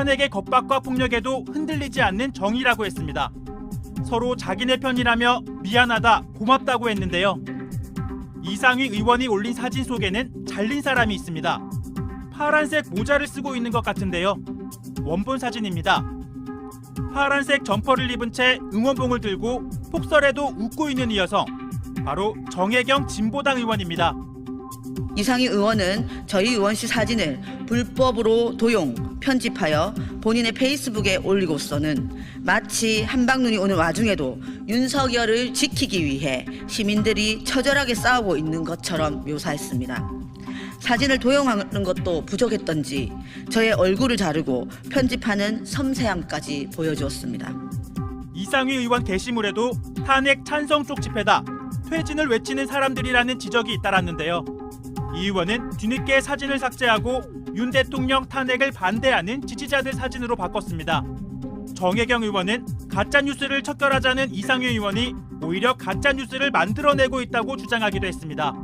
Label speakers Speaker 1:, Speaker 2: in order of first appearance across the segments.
Speaker 1: 탄핵의 겁박과 폭력에도 흔들리지 않는 정의라고 했습니다. 서로 자기네 편이라며 미안하다, 고맙다고 했는데요. 이상희 의원이 올린 사진 속에는 잘린 사람이 있습니다. 파란색 모자를 쓰고 있는 것 같은데요. 원본 사진입니다. 파란색 점퍼를 입은 채 응원봉을 들고 폭설에도 웃고 있는 이 여성. 바로 정혜경 진보당 의원입니다.
Speaker 2: 이상희 의원은 저희 의원실 사진을 불법으로 도용, 편집하여 본인의 페이스북에 올리고서는 마치 한방눈이 오는 와중에도 윤석열을 지키기 위해 시민들이 처절하게 싸우고 있는 것처럼 묘사했습니다. 사진을 도용하는 것도 부족했던지 저의 얼굴을 자르고 편집하는 섬세함까지 보여주었습니다.
Speaker 1: 이상희 의원 게시물에도 탄핵 찬성 쪽 집회다, 퇴진을 외치는 사람들이라는 지적이 잇따랐는데요. 이 의원은 뒤늦게 사진을 삭제하고 윤 대통령 탄핵을 반대하는 지지자들 사진으로 바꿨습니다. 정혜경 의원은 가짜 뉴스를 척결하자는 이상희 의원이 오히려 가짜 뉴스를 만들어내고 있다고 주장하기도 했습니다.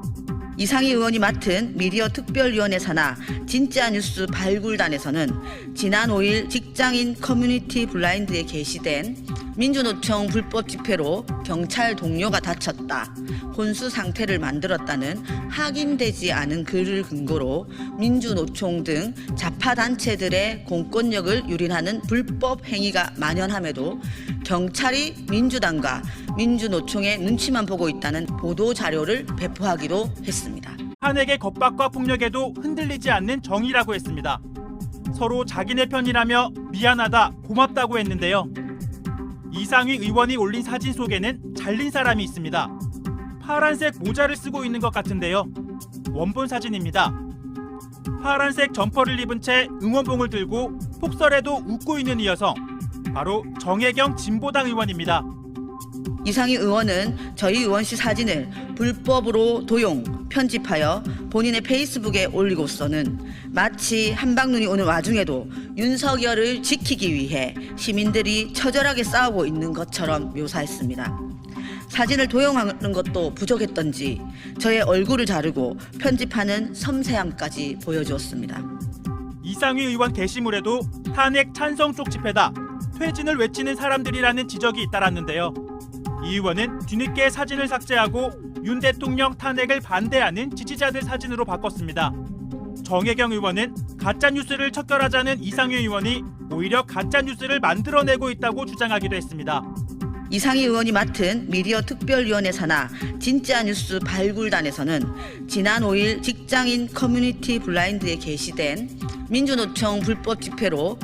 Speaker 2: 이상희 의원이 맡은 미디어 특별위원회 산하 진짜 뉴스 발굴단에서는 지난 5일 직장인 커뮤니티 블라인드에 게시된 민주노총 불법 집회로 경찰 동료가 다쳤다. 혼수 상태를 만들었다는 확인되지 않은 글을 근거로 민주노총 등 자파단체들의 공권력을 유린하는 불법 행위가 만연함에도 경찰이 민주당과 민주노총의 눈치만 보고 있다는 보도 자료를 배포하기도 했습니다.
Speaker 1: 탄핵의 겁박과 폭력에도 흔들리지 않는 정의라고 했습니다. 서로 자기네 편이라며 미안하다, 고맙다고 했는데요. 이상희 의원이 올린 사진 속에는 잘린 사람이 있습니다. 파란색 모자를 쓰고 있는 것 같은데요. 원본 사진입니다. 파란색 점퍼를 입은 채 응원봉을 들고 폭설에도 웃고 있는 이 여성. 바로 정혜경 진보당 의원입니다.
Speaker 2: 이상희 의원은 저희 의원실 사진을 불법으로 도용, 편집하여 본인의 페이스북에 올리고서는 마치 한방눈이 오는 와중에도 윤석열을 지키기 위해 시민들이 처절하게 싸우고 있는 것처럼 묘사했습니다. 사진을 도용하는 것도 부족했던지 저의 얼굴을 자르고 편집하는 섬세함까지 보여주었습니다.
Speaker 1: 이상희 의원 게시물에도 탄핵 찬성 쪽 집회다, 퇴진을 외치는 사람들이라는 지적이 잇따랐는데요. 이 의원은 뒤늦게 사진을 삭제하고 윤 대통령 탄핵을 반대하는 지지자들 사진으로 바꿨습니다. 정혜경 의원은 가짜 뉴스를 척결하자는 이상희 의원이 오히려 가짜 뉴스를 만들어내고 있다고 주장하기도 했습니다.
Speaker 2: 이상희 의원이 맡은 미디어 특별위원회 산하 진짜 뉴스 발굴단에서는 지난 5일 직장인 커뮤니티 블라인드에 게시된 민주노총 불법 집회로